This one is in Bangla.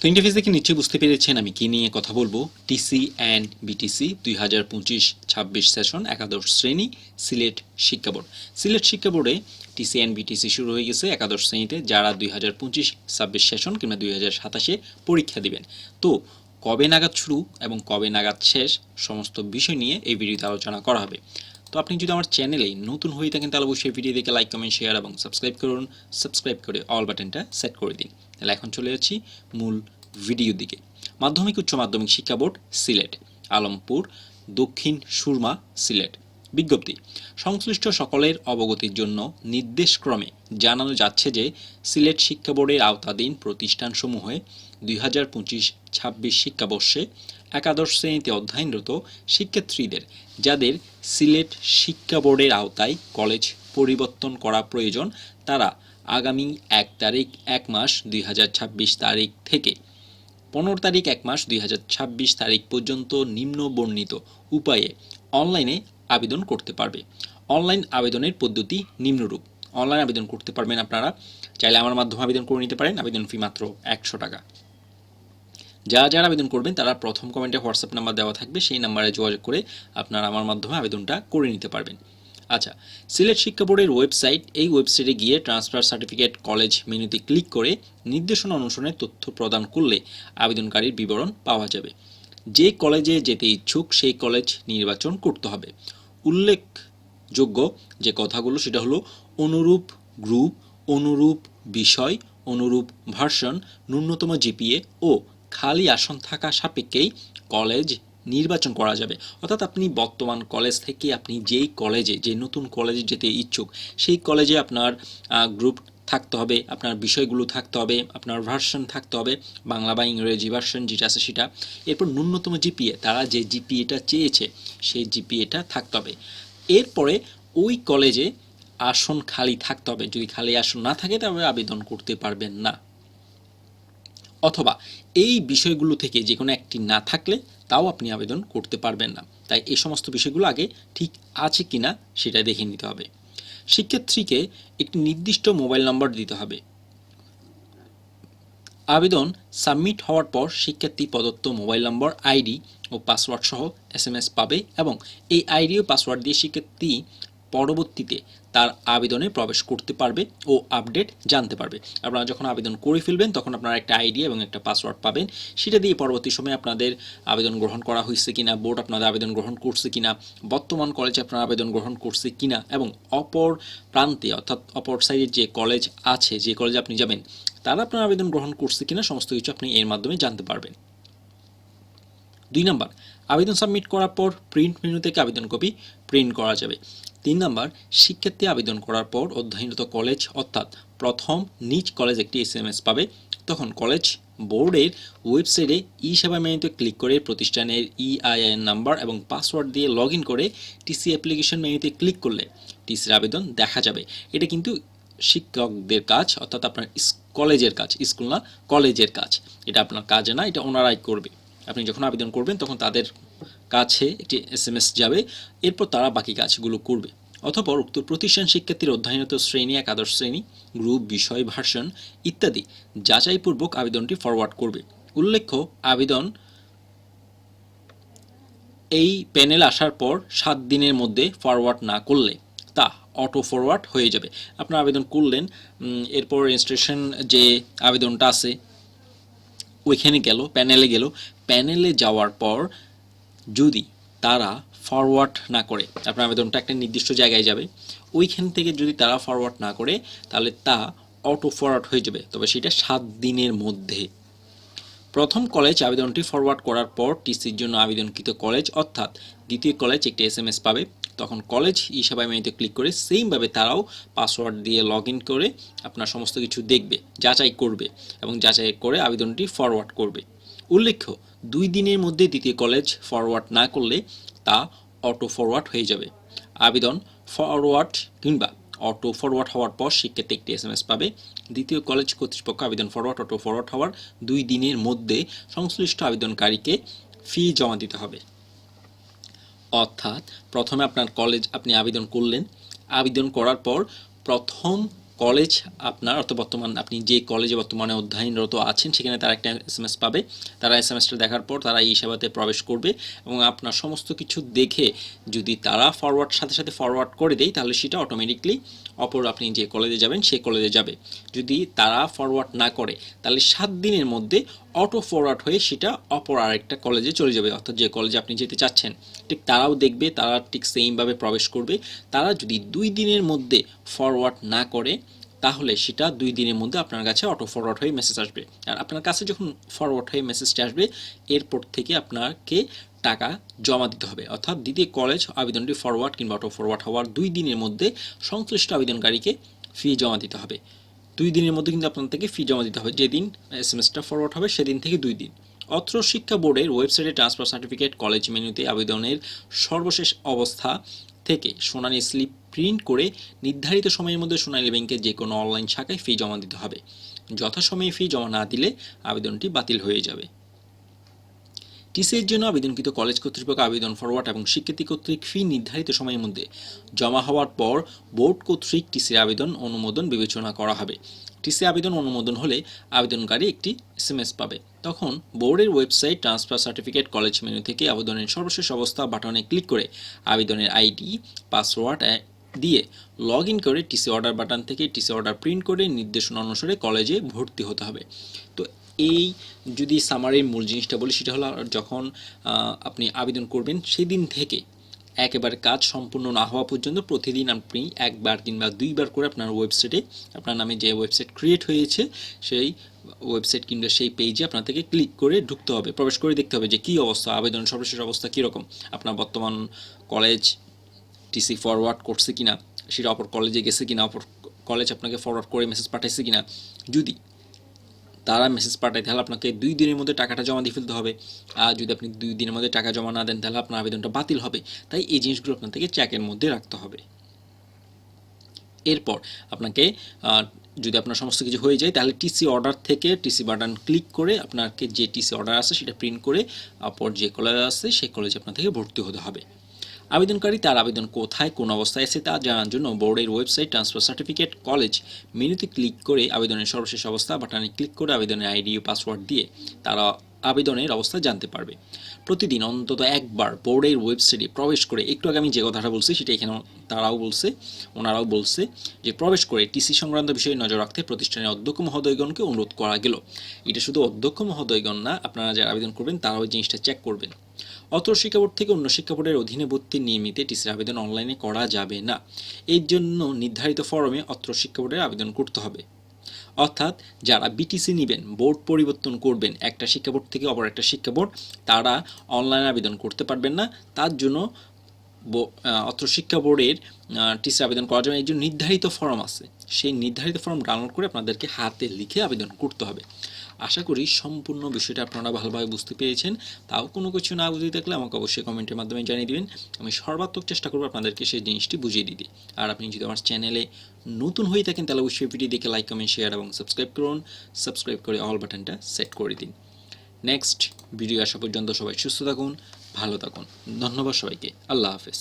তো ইন্টারফেস দেখে নিশ্চয়ই বুঝতে পেরেছেন, আমি কি নিয়ে কথা বলব? টিসি অ্যান্ড বিটিসি দুই হাজার পঁচিশ, ছাব্বিশ সেশন একাদশ শ্রেণি, সিলেট শিক্ষা বোর্ড। সিলেট শিক্ষা বোর্ডে টিসি অ্যান্ড বিটিসি শুরু হয়ে গেছে একাদশ শ্রেণীতে, যারা দুই হাজার পঁচিশ, ছাব্বিশ সেশন কিংবা দুই হাজার সাতাশে পরীক্ষা দিবেন। তো, কবে নাগাদ শুরু এবং কবে নাগাদ শেষ, সমস্ত বিষয় নিয়ে এই ভিডিওতে আলোচনা করা হবে। তো আপনি যদি আমার চ্যানেলে নতুন হয়ে থাকেন, তাহলে অবশ্যই ভিডিও দেখে লাইক কমেন্ট শেয়ার এবং সাবস্ক্রাইব করুন। সাবস্ক্রাইব করে অল বাটনটা সেট করে দিন। তাহলে এখন চলে যাচ্ছি মূল ভিডিওর দিকে। মাধ্যমিক, উচ্চ মাধ্যমিক শিক্ষা বোর্ড, সিলেট। আলমপুর, দক্ষিণ সুরমা, সিলেট। বিজ্ঞপ্তি, সংশ্লিষ্ট সকলের অবগতির জন্য নির্দেশক্রমে জানানো যাচ্ছে যে, সিলেট শিক্ষা বোর্ডের আওতাধীন প্রতিষ্ঠানসমূহে দুই হাজার পঁচিশ ছাব্বিশ শিক্ষাবর্ষে একাদশ শ্রেণীতে অধ্যয়নরত শিক্ষার্থীদের, যাদের সিলেট শিক্ষা বোর্ডের আওতায় কলেজ পরিবর্তন করা প্রয়োজন, তারা আগামী এক তারিখ, এক মাস দুই হাজার ছাব্বিশ তারিখ থেকে পনেরো তারিখ, এক মাস দুই হাজার ছাব্বিশ তারিখ পর্যন্ত নিম্ন বর্ণিত উপায়ে অনলাইনে আবেদন করতে পারবে। অনলাইন আবেদনের পদ্ধতি নিম্নরূপ। অনলাইন আবেদন করতে পারবেন আপনারা। চাইলে আমার মাধ্যমে আবেদন করে নিতে পারেন। আবেদন ফি মাত্র একশো টাকা। যারা যারা আবেদন করবেন, তারা প্রথম কমেন্টে হোয়াটসঅ্যাপ নাম্বার দেওয়া থাকবে, সেই নাম্বারে যোগাযোগ করে আপনারা আমার মাধ্যমে আবেদনটা করে নিতে পারবেন। আচ্ছা সিলেট শিক্ষা বোর্ডের ওয়েবসাইট এই ওয়েবসাইটে গিয়ে ট্রান্সফার সার্টিফিকেট কলেজ মেনুতে ক্লিক করে নির্দেশনা অনুসরণে তথ্য প্রদান করলে আবেদনকারীর বিবরণ পাওয়া যাবে। যে কলেজে যেতে ইচ্ছুক, সেই কলেজ নির্বাচন করতে হবে। উল্লেখযোগ্য যে কথাগুলো, সেটা হলো অনুরূপ গ্রুপ অনুরূপ বিষয়, অনুরূপ ভার্সন ন্যূনতম জিপিএ ও খালি আসন থাকা সাপেক্ষেই কলেজ নির্বাচন করা যাবে। অর্থাৎ আপনি বর্তমান কলেজ থেকে আপনি যেই কলেজে, যে নতুন কলেজে যেতে ইচ্ছুক, সেই কলেজে আপনার গ্রুপ থাকতে হবে, আপনার বিষয়গুলো থাকতে হবে, আপনার ভার্সন থাকতে হবে, বাংলা বা ইংরেজি ভার্সন যেটা আছে সেটা। এরপর ন্যূনতম জিপিএ তারা যে জিপিএটা চেয়েছে, সেই জিপিএটা থাকতে হবে। এরপরে ওই কলেজে আসন খালি থাকতে হবে। যদি খালি আসন না থাকে তবে আবেদন করতে পারবেন না। অথবা এই বিষয়গুলো থেকে যে কোনো একটি না থাকলে তাও আপনি আবেদন করতে পারবেন না। তাই এই সমস্ত বিষয়গুলো আগে ঠিক আছে কিনা সেটা দেখে নিতে হবে। শিক্ষার্থীকে একটি নির্দিষ্ট মোবাইল নম্বর দিতে হবে। আবেদন সাবমিট হওয়ার পর শিক্ষার্থী প্রদত্ত মোবাইল নম্বর, আইডি ও পাসওয়ার্ড সহ এস পাবে এবং এই আইডি ও পাসওয়ার্ড দিয়ে শিক্ষার্থী পরবর্তীতে তার আবেদনে প্রবেশ করতে পারবে ও আপডেট জানতে পারবে। আপনারা যখন আবেদন করে ফেলবেন, তখন আপনারা একটা আইডি এবং একটা পাসওয়ার্ড পাবেন। সেটা দিয়ে পরবর্তী সময়ে আপনাদের আবেদন গ্রহণ করা হয়েছে কিনা, বোর্ড আপনাদের আবেদন গ্রহণ করছে কিনা, বর্তমান কলেজে আপনারা আবেদন গ্রহণ করছে কিনা এবং অপর প্রান্তে অর্থাৎ অপর সাইডের যে কলেজ আছে, যে কলেজে আপনি যাবেন, তারা আপনার আবেদন গ্রহণ করছে কিনা সমস্ত কিছু আপনি এর মাধ্যমে জানতে পারবেন। দুই নম্বর, আবেদন সাবমিট করার পর প্রিন্ট মেনু থেকে আবেদন কপি প্রিন্ট করা যাবে। তিন নাম্বার, শিক্ষার্থী আবেদন করার পর অধ্যয়নরত কলেজ অর্থাৎ প্রথম নিজ কলেজ একটি এস পাবে। তখন কলেজ বোর্ডের ওয়েবসাইটে ই সেবা মেনুতে ক্লিক করে প্রতিষ্ঠানের ইআইএন নাম্বার এবং পাসওয়ার্ড দিয়ে লগ করে টিসি অ্যাপ্লিকেশন মেনুতে ক্লিক করলে টিসির আবেদন দেখা যাবে। এটা কিন্তু শিক্ষকদের কাজ, অর্থাৎ আপনার কলেজের কাজ, স্কুল না, কলেজের কাজ। এটা আপনার কাজে না, এটা ওনারাই করবে। আপনি যখন আবেদন করবেন, তখন তাদের কাছে একটি এস এম এস যাবে, এরপর তারা বাকি কাজগুলো করবে। অতপর উক্ত প্রতিষ্ঠান শিক্ষার্থীর অধ্যয়নত শ্রেণি, একাদশ শ্রেণি, গ্রুপ, বিষয়, ভার্সন ইত্যাদি যাচাইপূর্বক আবেদনটি ফরওয়ার্ড করবে। উল্লেখ্য, আবেদন এই প্যানেল আসার পর সাত দিনের মধ্যে ফরওয়ার্ড না করলে তা অটো ফরওয়ার্ড হয়ে যাবে। আপনার আবেদন করলেন এরপর রেজিস্ট্রেশন যে আবেদনটা আছে, ওইখানে গেল প্যানেলে গেল। প্যানেলে যাওয়ার পর যদি তারা ফরওয়ার্ড না করে আপনার আবেদনটা একটা নির্দিষ্ট জায়গায় যাবে, ওইখান থেকে যদি তারা ফরওয়ার্ড না করে, তাহলে তা অটো ফরওয়ার্ড হয়ে যাবে। তবে সেটা সাত দিনের মধ্যে। প্রথম কলেজ আবেদনটি ফরওয়ার্ড করার পর টিসির জন্য আবেদনকৃত কলেজ অর্থাৎ দ্বিতীয় কলেজ একটি এস এম এস পাবে। তখন কলেজ ই সেবায় মেনুতে ক্লিক করে সেমভাবে তারাও পাসওয়ার্ড দিয়ে লগ ইন করে আপনার সমস্ত কিছু দেখবে, যাচাই করবে এবং যাচাই করে আবেদনটি ফরওয়ার্ড করবে। উল্লেখ্য দুই দিনের মধ্যে দ্বিতীয় কলেজ ফরওয়ার্ড না করলে তা অটো ফরওয়ার্ড হয়ে যাবে। আবেদন ফরওয়ার্ড কিংবা অটো ফরওয়ার্ড হওয়ার পর শিক্ষার্থী একটি এস এম এস পাবে। দ্বিতীয় কলেজ কর্তৃপক্ষ আবেদন ফরওয়ার্ড অটো ফরওয়ার্ড হওয়ার দুই দিনের মধ্যে সংশ্লিষ্ট আবেদনকারীকে ফি জমা দিতে হবে। অর্থাৎ প্রথমে আপনার কলেজ আপনি আবেদন করলেন। আবেদন করার পর প্রথম কলেজ আপনার অর্থ বর্তমান আপনি যে কলেজে বর্তমানে অধ্যয়নরত আছেন, সেখানে তারা একটা এস এম এস পাবে। তারা এস এম এসটা দেখার পর তারা এই সেবাতে প্রবেশ করবে এবং আপনার সমস্ত কিছু দেখে যদি তারা ফরওয়ার্ড সাথে সাথে ফরওয়ার্ড করে দেয়, তাহলে সেটা অটোমেটিকলি অপর আপনি যে কলেজে যাবেন, সে কলেজে যাবে। যদি তারা ফরওয়ার্ড না করে, তাহলে সাত দিনের মধ্যে অটো ফরওয়ার্ড হয়ে সেটা অপর আরেকটা কলেজে চলে যাবে। অর্থাৎ যে কলেজে আপনি যেতে চাচ্ছেন, ঠিক তারাও দেখবে, তারা ঠিক সেইমভাবে প্রবেশ করবে। তারা যদি দুই দিনের মধ্যে ফরওয়ার্ড না করে, তাহলে সেটা দুই দিনের মধ্যে আপনার কাছে অটো ফরওয়ার্ড হয়ে মেসেজ আসবে। আর আপনার কাছে যখন ফরওয়ার্ড হয়ে মেসেজটা আসবে, এরপর থেকে আপনাকে টাকা জমা দিতে হবে। অর্থাৎ দ্বিতীয় কলেজ আবেদনটি ফরওয়ার্ড কিংবা অটো ফরওয়ার্ড হওয়ার দুই দিনের মধ্যে সংশ্লিষ্ট আবেদনকারীকে ফি জমা দিতে হবে। দুই দিনের মধ্যে কিন্তু আপনার থেকে ফি জমা দিতে হবে। যেদিন এস এম এসটা ফরওয়ার্ড হবে, সেদিন থেকে দুই দিন। অত্র শিক্ষা বোর্ডের ওয়েবসাইটে ট্রান্সফার সার্টিফিকেট কলেজ মেনুতে আবেদনের সর্বশেষ অবস্থা থেকে সোনালি স্লিপ প্রিন্ট করে নির্ধারিত সময়ের মধ্যে সোনালী ব্যাংকের যে কোনো অনলাইন শাখায় ফি জমা দিতে হবে। যথাসময়ে ফি জমা না দিলে আবেদনটি বাতিল হয়ে যাবে। টিসিএর জন্য আবেদনকৃত কলেজ কর্তৃপক্ষ আবেদন ফরওয়ার্ড এবং শিক্ষার্থী কর্তৃক ফি নির্ধারিত সময়ের মধ্যে জমা হওয়ার পর বোর্ড কর্তৃক টিসির আবেদন অনুমোদন বিবেচনা করা হবে। টিসি আবেদন অনুমোদন হলে আবেদনকারী একটি এসএমএস পাবে। তখন বোর্ডের website transfer certificate college menu থেকে আবেদনের সর্বশেষ অবস্থা বাটনে ক্লিক করে আবেদনের আইডি পাসওয়ার্ড দিয়ে লগ ইন করে টিসি অর্ডার বাটন থেকে টিসি অর্ডার প্রিন্ট করে নির্দেশনা অনুসারে কলেজে ভর্তি হতে হবে। তো এই যদি সামারির মূল জিনিসটা বলি, সেটা হলো যখন আপনি আবেদন করবেন সেই দিন থেকে একেবারে কাজ সম্পূর্ণ না হওয়া পর্যন্ত প্রতিদিন আপনি একবার কিংবা দুইবার করে আপনার ওয়েবসাইটে আপনার নামে যে ওয়েবসাইট ক্রিয়েট হয়েছে, সেই ওয়েবসাইট কিংবা সেই পেজে আপনার থেকে ক্লিক করে ঢুকতে হবে, প্রবেশ করে দেখতে হবে যে কী অবস্থা আবেদন সর্বশেষ অবস্থা কীরকম, আপনার বর্তমান কলেজ টিসি ফরওয়ার্ড করছে কিনা, সেটা অপর কলেজে গেছে কিনা অপর কলেজ আপনাকে ফরওয়ার্ড করে মেসেজ পাঠাইছে কিনা, যদি তারা মেসেজ পাঠায়, তাহলে আপনাকে দুই দিনের মধ্যে টাকাটা জমা দিয়ে ফেলতে হবে। আর যদি আপনি দুই দিনের মধ্যে টাকা জমা না দেন, তাহলে আপনার আবেদনটা বাতিল হবে। তাই এই জিনিসগুলো আপনার থেকে চেকের মধ্যে রাখতে হবে। এরপর আপনাকে যদি আপনার সমস্ত কিছু হয়ে যায়, তাহলে টিসি অর্ডার থেকে টিসি বাটন ক্লিক করে আপনাকে যে টিসি অর্ডার আছে, সেটা প্রিন্ট করে অপর যে কলেজ আছে, সেই কলেজে আপনার থেকে ভর্তি হতে হবে। আবেদনকারী তার আবেদন কোথায়, কোন অবস্থায় আছে তা জানার জন্য বোর্ডের ওয়েবসাইট ট্রান্সফার সার্টিফিকেট কলেজ মেনুতে ক্লিক করে আবেদনের সর্বশেষ অবস্থা বাটনে ক্লিক করে আবেদনের আইডি ও পাসওয়ার্ড দিয়ে তারা আবেদনের অবস্থা জানতে পারবে। প্রতিদিন অন্তত একবার বোর্ডের ওয়েবসাইটে প্রবেশ করে, একটু আগে আমি যে কথাটা বলছি সেটা এখানে তারাও বলছে, ওনারাও বলছে যে প্রবেশ করে টিসি সংক্রান্ত বিষয়ে নজর রাখতে প্রতিষ্ঠানের অধ্যক্ষ মহোদয়গণকে অনুরোধ করা গেল। এটা শুধু অধ্যক্ষ মহোদয়গণ না, আপনারা যারা আবেদন করবেন তারাও জিনিসটা চেক করবেন। অত্র শিক্ষা বোর্ড থেকে অন্য শিক্ষা বোর্ডের অধীনে ভর্তির নিয়মিত টিসির আবেদন অনলাইনে করা যাবে না। এর জন্য নির্ধারিত ফরমে অত্র শিক্ষা বোর্ডের আবেদন করতে হবে। অর্থাৎ যারা বিটিসি নেবেন, বোর্ড পরিবর্তন করবেন, একটা শিক্ষা বোর্ড থেকে অপর একটা শিক্ষা বোর্ড, তারা অনলাইন আবেদন করতে পারবেন না। তার জন্য অত্র শিক্ষা বোর্ডের টিসি আবেদন করার জন্য এই জন্য নির্ধারিত ফর্ম আছে, সেই নির্ধারিত ফর্ম ডাউনলোড করে আপনাদেরকে হাতে লিখে আবেদন করতে হবে। আশা করি সম্পূর্ণ বিষয়টা আপনারা ভালোভাবে বুঝতে পেরেছেন। তাও কোনো কিছু না বুঝতে থাকলে আমাকে অবশ্যই কমেন্টের মাধ্যমে জানিয়ে দিবেন। আমি সর্বাত্মক চেষ্টা করব আপনাদেরকে সেই জিনিসটি বুঝিয়ে দিতে। আর আপনি যদি আমার চ্যানেলে নতুন হয়ে থাকেন, তাহলে অবশ্যই ভিডিও দেখে লাইক, কমেন্ট, শেয়ার এবং সাবস্ক্রাইব করুন। সাবস্ক্রাইব করে অল বাটনটা সেট করে দিন। নেক্সট ভিডিও আসা পর্যন্ত সবাই সুস্থ থাকুন, ভালো থাকুন। ধন্যবাদ সবাইকে। আল্লাহ হাফেজ।